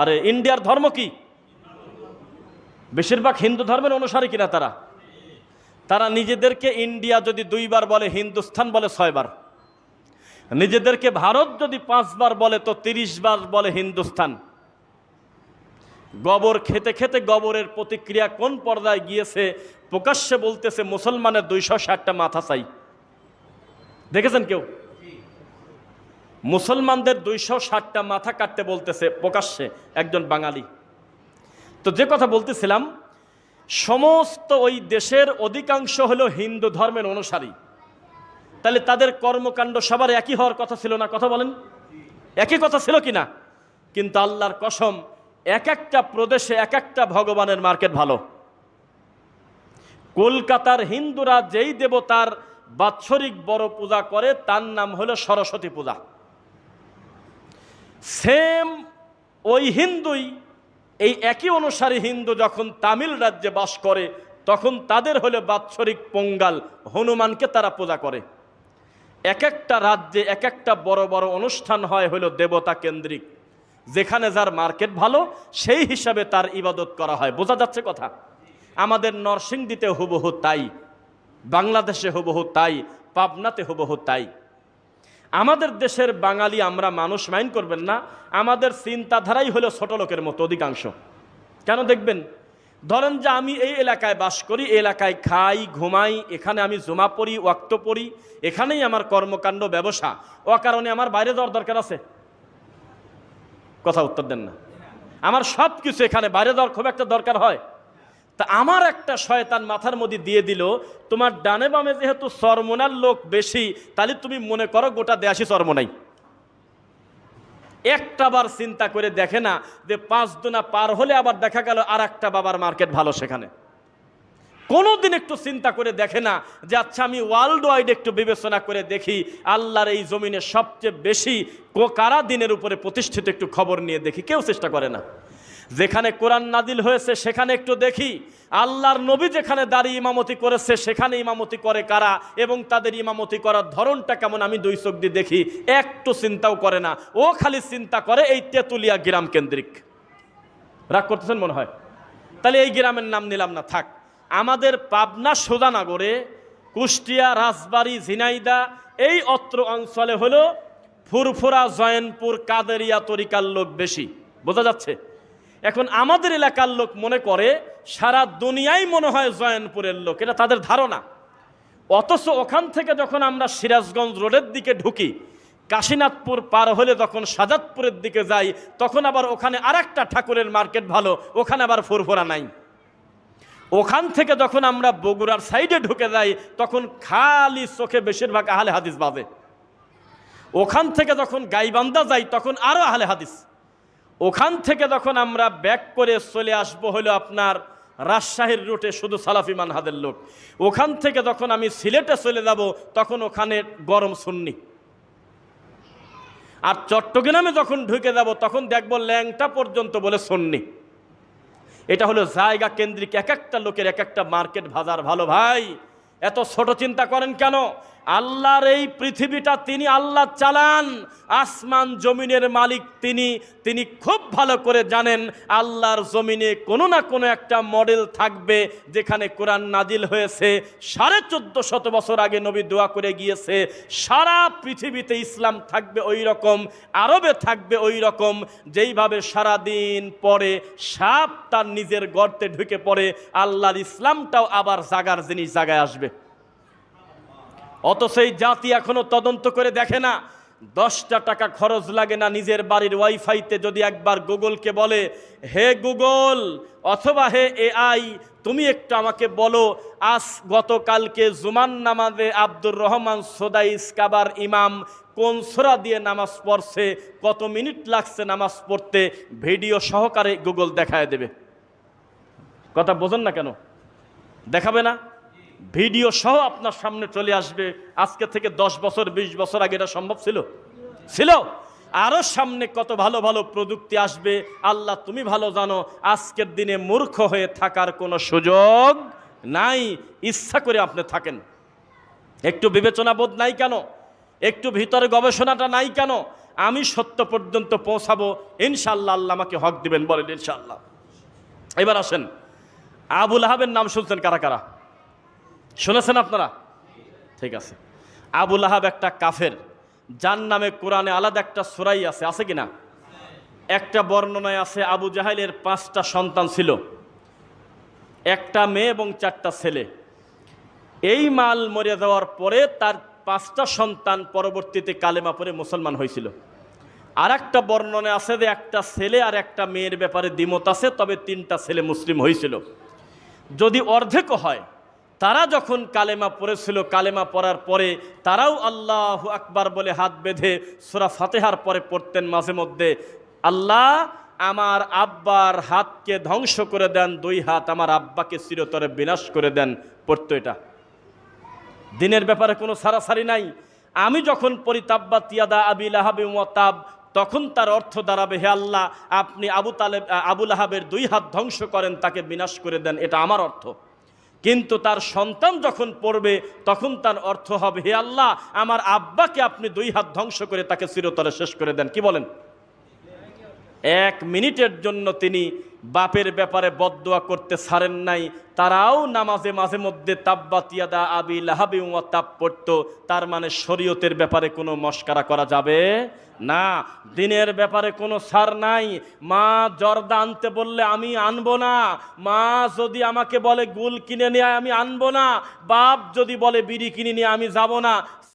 আরে ইন্ডিয়ার ধর্ম কি? বেশিরভাগ হিন্দু ধর্মের অনুসারী কিনা তারা? তারা নিজেদেরকে ইন্ডিয়া যদি দুইবার বলে, হিন্দুস্থান বলে ছয়বার। নিজেদেরকে ভারত যদি পাঁচবার বলে, তো তিরিশ বার বলে হিন্দুস্থান। গবর খেতে খেতে গবরের প্রতিক্রিয়া কোন পর্দায় গিয়েছে, প্রকাশ্যে বলতেছে মুসলমানের দুইশো ষাটটা মাথা চাই। দেখেছেন কেউ? মুসলমানদের দুইশো ষাটটা মাথা কাটতে বলতেছে প্রকাশ্যে একজন বাঙালি। তো যে কথা বলতেছিলাম, সমস্ত ওই দেশের অধিকাংশ হলো হিন্দু ধর্মের অনুসারী। তাহলে তাদের কর্মকাণ্ড সবার একই হওয়ার কথা ছিল না? কথা বলেন। একই কথা ছিল কি না কিন্তু আল্লাহর কসম, এক একটা প্রদেশে এক একটা ভগবানের মার্কেট ভালো। কলকাতার হিন্দুরা যেই দেবতার বাৎসরিক বড় পূজা করে, তার নাম হলো সরস্বতী পূজা। সেম ওই হিন্দুই, এই একই অনুসারী হিন্দু যখন তামিল রাজ্যে বাস করে, তখন তাদের হলো বাৎসরিক পঙ্গাল, হনুমানকে তারা পূজা করে। এক একটা রাজ্যে এক একটা বড় বড় অনুষ্ঠান হয় হলো দেবতা কেন্দ্রিক, যেখানে যার মার্কেট ভালো, সেই হিসাবে তার ইবাদত করা হয়। বোঝা যাচ্ছে কথা? আমাদের নরসিংদীতে হুবহু তাই, বাংলাদেশে হুবহু তাই, পাবনাতে হুবহু তাই। আমাদের দেশের বাঙালি আমরা মানুষ মাইন্ড করবেন না, আমাদের চিন্তাধারাই হলো ছোট লোকের মতো অধিকাংশ। কেন দেখবেন? ধরেন যে আমি এই এলাকায় বাস করি এলাকায় খাই, ঘুমাই, এখানে আমি জমা পড়ি, ওয়াক্ত পড়ি, এখানেই আমার কর্মকাণ্ড, ব্যবসা। ও কারণে আমার বাইরে যাওয়ার দরকার আছে। কথা উত্তর দেন না। আমার সব কিছু এখানে বাইরে যাওয়ার খুব একটা দরকার হয়। তা আমার একটা শয়তান মাথার মধ্যে দিয়ে দিল, তোমার ডানে বামে যেহেতু সরমোনার লোক বেশি, তাহলে তুমি মনে করো গোটা দেয়াসি সরমোনাই। একটা বার চিন্তা করে দেখে না যে পাঁচ দুনা পার হলে আবার দেখা গেল আর একটা বাবার মার্কেট ভালো সেখানে। কোনোদিন একটু চিন্তা করে দেখে না যে আচ্ছা আমি ওয়ার্ল্ড ওয়াইড একটু বিবেচনা করে দেখি, আল্লাহর এই জমিনে সবচেয়ে বেশি কারা দিনের উপরে প্রতিষ্ঠিত একটু খবর নিয়ে দেখি, কেউ চেষ্টা করে না। যেখানে কোরআন নাদিল হয়েছে, সেখানে একটু দেখি। আল্লাহর নবী যেখানে দাঁড়িয়ে ইমামতি করেছে, সেখানে ইমামতি করে কারা? এবং তাদের ইমামতি করার ধরনটা কেমন? আমি দুই চোখ দিয়ে দেখি। একটু চিন্তাও করে না। ও খালি চিন্তা করে এই তেঁতুলিয়া গ্রাম কেন্দ্রিক। রাগ করতেছেন মনে হয়? তাহলে এই গ্রামের নাম নিলাম না, থাক। আমাদের পাবনা সোজানগরে কুষ্টিয়া, রাজবাড়ি, ঝিনাইদা এই অত্র অঞ্চলে হলো ফুরফুরা, জয়নপুর, কাদেরিয়া তরিকার লোক বেশি। বোঝা যাচ্ছে? এখন আমাদের এলাকার লোক মনে করে সারা দুনিয়াই মনে হয় জয়নপুরের লোক, এটা তাদের ধারণা। অথচ ওখান থেকে যখন আমরা সিরাজগঞ্জ রোডের দিকে ঢুকি, কাশীনাথপুর পার হলে যখন সাজাদপুরের দিকে যাই, তখন আবার ওখানে আরেকটা ঠাকুরের মার্কেট ভালো, ওখানে আবার ফুরফুরা নাই। ওখান থেকে যখন আমরা বগুড়ার সাইডে ঢুকে যাই, তখন খালি চোখে বেশিরভাগ আহলে হাদিস বাজে। ওখান থেকে যখন গাইবান্ধা যাই, তখন আরও আহলে হাদিস। ওখান থেকে যখন আমরা ব্যাক করে চলে আসব হলো আপনার রাজশাহীর রুটে, শুধু সালাফি মানহাদের লোক। ওখান থেকে যখন আমি সিলেটে চলে যাব, তখন ওখানে গরম সুন্নি। আর চট্টগ্রামে যখন ঢুকে যাব, তখন দেখব ল্যাংটা পর্যন্ত বলে সন্নি। এটা হলো জায়গা কেন্দ্রিক এক একটা লোকের এক একটা মার্কেট বাজার ভালো ভাই, এত ছোট চিন্তা করেন কেন? আল্লাহর এই পৃথিবীটা তিনি আল্লাহ চালান, আসমান জমিনের মালিক তিনি তিনি খুব ভালো করে জানেন আল্লাহর জমিনে কোনো না কোনো একটা মডেল থাকবে যেখানে কোরআন নাজিল হয়েছে সাড়ে চোদ্দ শত বছর আগে নবী দোয়া করে গিয়েছে, সারা পৃথিবীতে ইসলাম থাকবে ওই রকম, আরবে থাকবে ওই রকম, যেইভাবে সারাদিন পরে সাপ তার নিজের গর্তে ঢুকে পড়ে, আল্লাহর ইসলামটাও আবার জাগার জিনিস জাগায় আসবে। অত সেই জাতি এখনও তদন্ত করে দেখে না, দশটা টাকা খরচ লাগে না নিজের বাড়ির ওয়াইফাইতে যদি একবার গুগলকে বলে, হে গুগল অথবা হে এআই, তুমি একটু আমাকে বলো, আজ গতকালকে জুমান নামাজে আব্দুর রহমান সোদাইস কাবার ইমাম কোন সোরা দিয়ে নামাজ পড়ছে, কত মিনিট লাগছে নামাজ পড়তে? ভিডিও সহকারে গুগল দেখায় দেবে। কথা বোঝেন না কেন? দেখাবে না? ভিডিও সহ আপনার সামনে চলে আসবে। আজকে থেকে দশ বছর ২০ বছর আগে এটা সম্ভব ছিল? ছিল? আরও সামনে কত ভালো ভালো প্রযুক্তি আসবে, আল্লাহ তুমি ভালো জানো, আজকের দিনে মূর্খ হয়ে থাকার কোনো সুযোগ নাই, ইচ্ছা করে আপনি থাকেন। একটু বিবেচনা বোধ নাই কেন? একটু ভিতরে গবেষণাটা নাই কেন? আমি সত্য পর্যন্ত পৌঁছাবো ইনশাল্লাহ আল্লাহ আমাকে হক দিবেন, বলেন ইনশাল্লাহ এবার আসেন, আবুল আহাবের নাম শুনছেন কারা কারা? শুনেছেন আপনারা? ঠিক আছে। আবুল আহাব একটা কাফের, যার নামে কোরআনে আলাদা একটা সুরাই আছে আছে কি না একটা বর্ণনায় আছে, আবু জাহাইলের পাঁচটা সন্তান ছিল। একটা মেয়ে এবং চারটা ছেলে। এই মাল মরে যাওয়ার পরে তার পাঁচটা সন্তান পরবর্তীতে কালেমা পরে মুসলমান হয়েছিল। আর একটা বর্ণনে আছে যে একটা ছেলে আর একটা মেয়ের ব্যাপারে দ্বিমত আছে, তবে তিনটা ছেলে মুসলিম হয়েছিল। যদি অর্ধেকও হয় তারা যখন কালেমা পড়েছিল, কালেমা পড়ার পরে তারাও আল্লাহ আকবার বলে হাত বেঁধে সুরা ফাতেহার পরে পড়তেন মাঝে মধ্যে। আল্লাহ আমার আব্বার হাতকে ধ্বংস করে দেন, দুই হাত আমার আব্বাকে চিরতরে বিনাশ করে দেন। পড়তো এটা। দিনের ব্যাপারে কোনো সারাসারি নাই। আমি যখন পরিতাব্বা তিয়াদা আবিল আহাবি মতাব, তখন তার অর্থ দাঁড়াবে, হে আল্লাহ, আপনি আবু তালেব আবুল আহাবের দুই হাত ধ্বংস করেন, তাকে বিনাশ করে দেন। এটা আমার অর্থ। কিন্তু তার সন্তান যখন পড়বে, তখন তার অর্থ হবে, হে আল্লাহ, আমার আব্বাকে আপনি দুই হাত ধ্বংস করে তাকে চিরতরে শেষ করে দেন। কি বলেন? এক মিনিটের জন্য তিনি বাপের ব্যাপারে বদদোয়া করতে ছাড়েন নাই। তারাও নামাজে মাঝে মধ্যে তাব্বাতিয়াদা আবি লাহাবি তাপ পড়তো। তার মানে শরীয়তের ব্যাপারে কোনো মস্কারা করা যাবে না, দিনের ব্যাপারে কোনো সার নাই। মা জর্দা আনতে বললে আমি আনব না। মা যদি আমাকে বলে গুল কিনে নেয় আমি আনব না। বাপ যদি বলে বিড়ি কিনে নিয়ে আমি যাব না।